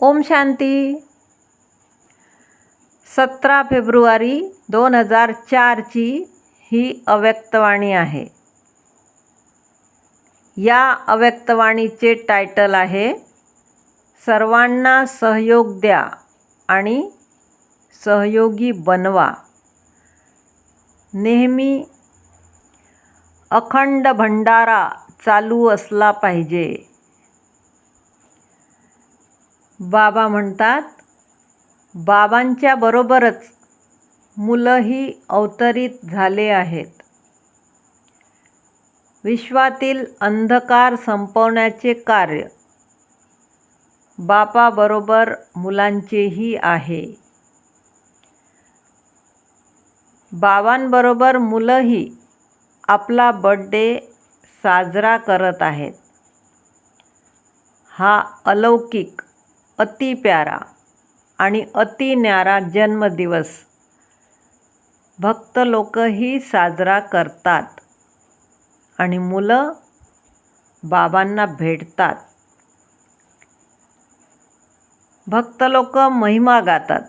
ओम शांती. सतरा फेब्रुवारी दोन हजार चारची ही अव्यक्तवाणी आहे. या अव्यक्तवाणीचे टायटल आहे सर्वांना सहयोग द्या आणि सहयोगी बनवा. नेहमी अखंड भंडारा चालू असला पाहिजे. बाबा म्हणतात बाबांच्या बरोबरच मुलंही अवतरित झाले आहेत. विश्वातील अंधकार संपवण्याचे कार्य बापाबरोबर मुलांचेही आहे. बाबांबरोबर मुलंही आपला बड्डे साजरा करत आहेत. हा अलौकिक अति प्यारा आणि अति न्यारा जन्मदिवस. भक्त लोकही साजरा करतात आणि मुलं बाबांना भेटतात. भक्त लोक महिमा गातात.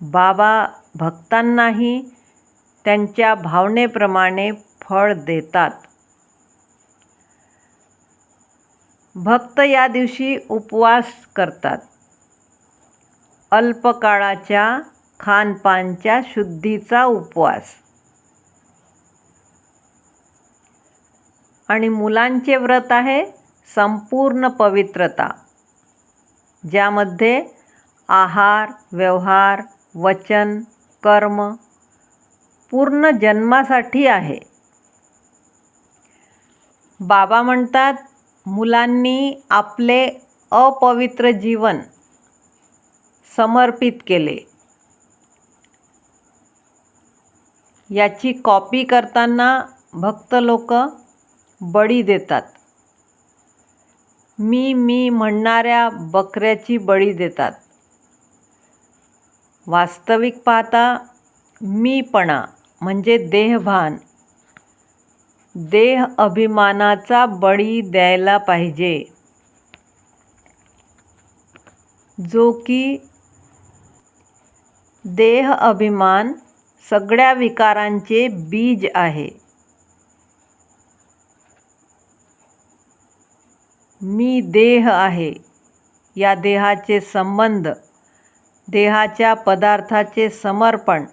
बाबा भक्तांनाही त्यांच्या भावनेप्रमाणे फळ देतात. भक्त या दिवशी उपवास करतात. अल्पकाळाच्या खानपानच्या शुद्धीचा उपवास. आणि मुलांचे व्रत आहे संपूर्ण पवित्रता ज्यामध्ये आहार व्यवहार वचन कर्म पूर्ण जन्मासाठी आहे. बाबा म्हणतात मुलांनी आपले अपवित्र जीवन समर्पित केले. याची कॉपी करताना भक्त लोक बळी देतात. मी मी म्हणणाऱ्या बकऱ्याची बळी देतात. वास्तविक पाहता मीपणा म्हणजे देहभान देह अभिमानाचा बळी द्यायला पाहिजे. जो की देह अभिमान सगळ्या विकारांचे बीज आहे. मी देह आहे. या देहाचे संबंध देहाच्या पदार्थाचे समर्पण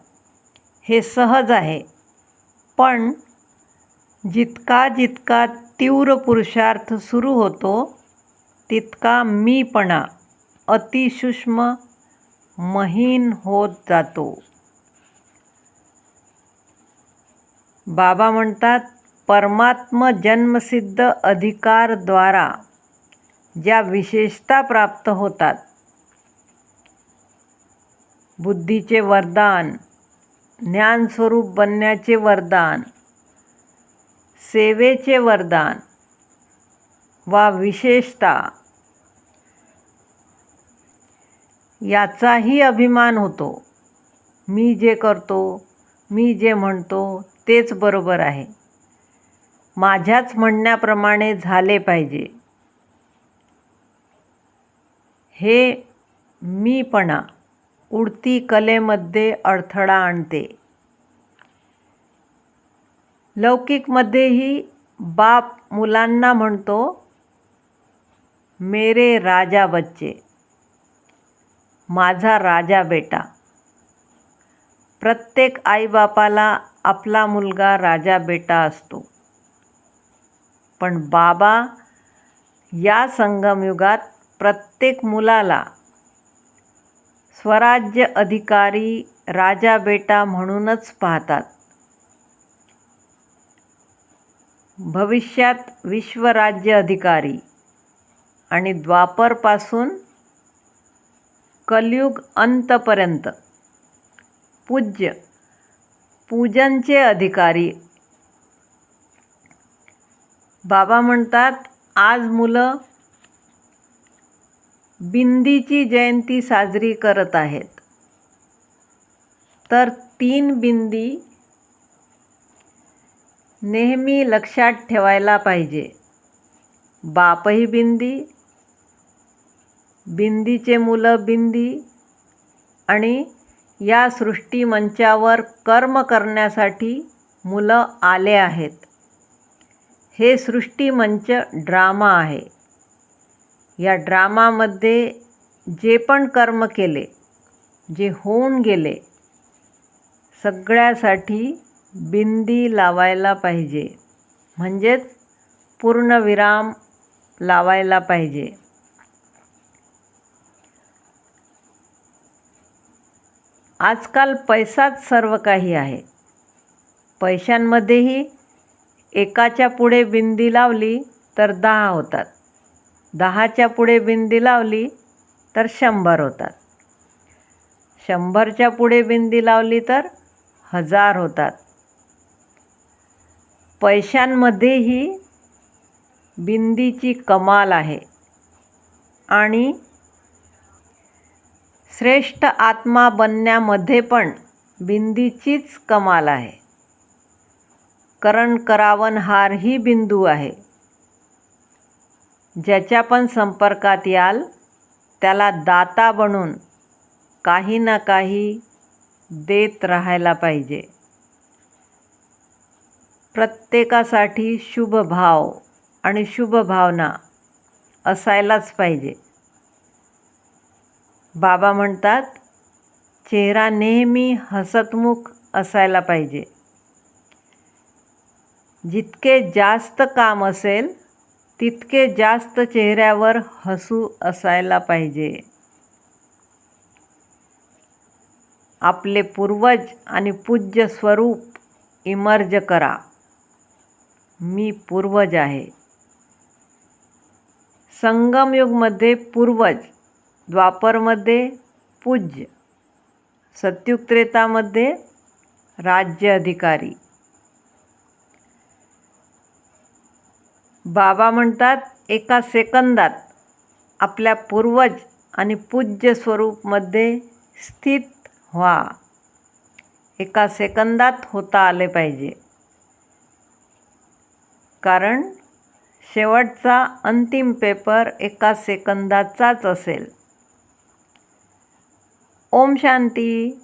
हे सहज आहे. पण जितका जितका तीव्र पुरुषार्थ सुरू होतो तितका मीपणा अतिसूक्ष्म महीन होत जातो. बाबा म्हणतात परमात्म जन्मसिद्ध अधिकारद्वारा ज्या विशेषता प्राप्त होतात बुद्धीचे वरदान ज्ञानस्वरूप बनण्याचे वरदान सेवेचे वरदान वा विशेषता याचाही अभिमान होतो. मी जे करतो मी जे म्हणतो तेच बरोबर आहे. माझ्याच म्हणण्याप्रमाणे झाले पाहिजे. हे मीपणा उडती कलेमध्ये अडथळा आणते. लौकिकमध्येही बाप मुलांना म्हणतो मेरे राजा बच्चे माझा राजा बेटा. प्रत्येक आईबापाला आपला मुलगा राजा बेटा असतो. पण बाबा या संगमयुगात प्रत्येक मुलाला स्वराज्य अधिकारी राजा बेटा म्हणूनच पाहतात. भविष्यात विश्वराज्य अधिकारी आणि द्वापरपासून कलयुग अंतपर्यंत पूज्य पूजनचे अधिकारी. बाबा म्हणतात आज मुलं बिंदीची जयंती साजरी करत आहेत. तर तीन बिंदी नेहमी लक्षात ठेवायला पाहिजे. बापही बिंदी बिंदीचे मुलं बिंदी आणि या सृष्टी मंचावर कर्म करण्यासाठी मुलं आले आहेत. हे सृष्टी मंच ड्रामा आहे. या ड्रामामध्ये जे पण कर्म केले जे होऊन गेले सगळ्यासाठी बिंदी लावायला पाहिजे. म्हणजेच पूर्णविराम लावायला पाहिजे. आजकाल पैसाच सर्व काही आहे. पैशांमध्येही एकाच्या पुढे बिंदी लावली तर दहा होतात. दहाच्या पुढे बिंदी लावली तर शंभर होतात. शंभरच्या पुढे बिंदी लावली तर हजार होतात. पैशांमध्येही बिंदीची कमाल आहे. आणि श्रेष्ठ आत्मा बनण्यामध्ये पण बिंदीचीच कमाल आहे. करण करावन हार ही बिंदू आहे. ज्याच्या पण संपर्कात याल त्याला दाता बनून काही ना काही देत राहायला पाहिजे. प्रत्येकासाठी शुभ भाव आणि शुभ भावना असायलाच पाहिजे. बाबा म्हणतात चेहरा नेहमी हसतमुख असायला पाहिजे. जितके जास्त काम असेल तितके जास्त चेहऱ्यावर हसू असायला पाहिजे. आपले पूर्वज आणि पूज्य स्वरूप इमर्ज करा. मी पूर्वज आहे. संगमयुगमध्ये पूर्वज द्वापरमध्ये पूज्य सत्युग त्रेतामध्ये राज्य अधिकारी. बाबा म्हणतात एका सेकंदात आपल्या पूर्वज आणि पूज्य स्वरूपमध्ये स्थित व्हा. एका सेकंदात होता आले पाहिजे. कारण शेवटचा अंतिम पेपर एका सेकंदाचाच असेल. ओम शांती.